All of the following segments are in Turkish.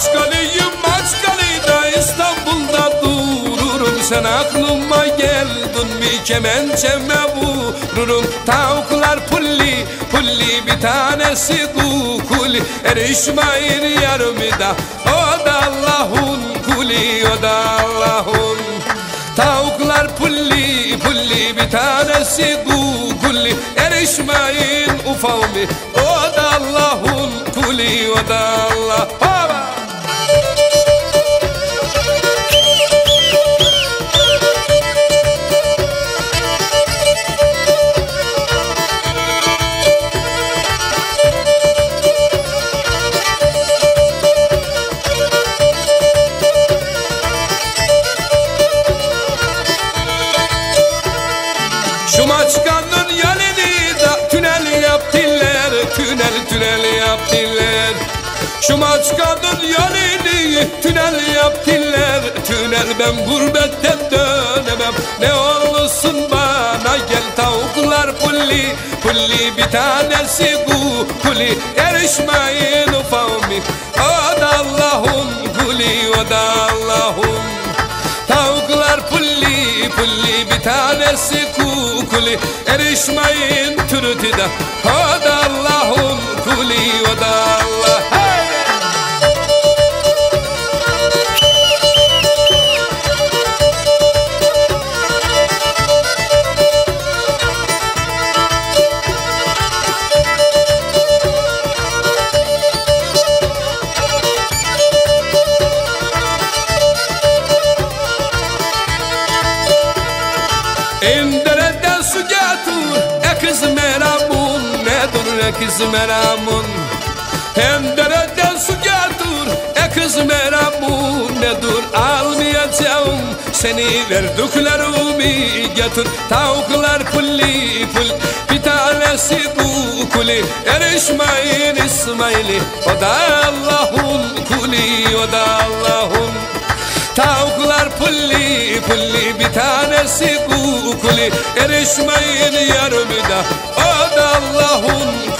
Maçkalıyım Maçkalı'da İstanbul'da dururum. Sen aklıma geldin mi? Kemençeme vururum. Tavuklar pulli pulli bir tanesi kukuli. Erişmeyin yarımı da o da Allah'un kuli o da Allah'un Tavuklar pulli pulli bir tanesi kukuli. Erişmeyin ufavmi o Şu maçkanın yanını da tünel yaptılar Tünel tünel yaptılar Şu maçkanın yanını tünel yaptılar Tünel ben gurbetten dönemem. Ne olursun bana gel tavuklar pulli Pulli bir tanesi bu pulli Erişmeyin ufami. O da Allah'un kuli o da Allah'un Tavuklar pulli pulli bir tanesi kukuli Erişmeyin türütüde O da Allah'un kuli o da Allah hey! Nedir ekiz meramun İndereden su getir? Ekiz meramun Nedir almayacağım. Seni verdiklerimi getir. Tavuklar pulli pul Bir tanesi kukuli Erişmeyin İsmail'i O da Allah'un kuli O da Allah'un. Tavuklar pulli pulli bir tanesi kukuli Erişmeyin yarımda O da kuli o da Allah Baba!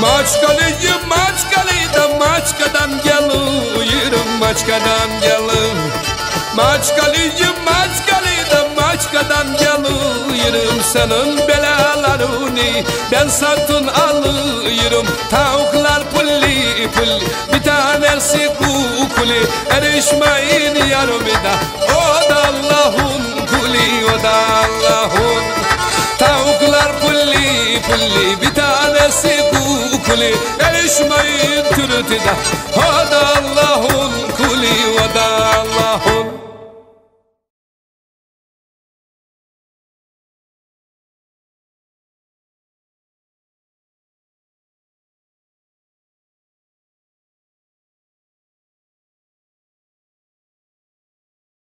Maçkalıyım maçkalıyı da maçkadan geliyorum maçkadan gelin Maçkalıyım maçkalıyı da maçkadan geliyorum. Senin belalarını ben satın alıyorum. Tavuklar pulli pulli bir tanesi kukuli Erişmeyin yarımda o da Allah'un kuli o da Allah'un Tavuklar pulli pulli bir tanesi kukuli Erişmeyin türütüde O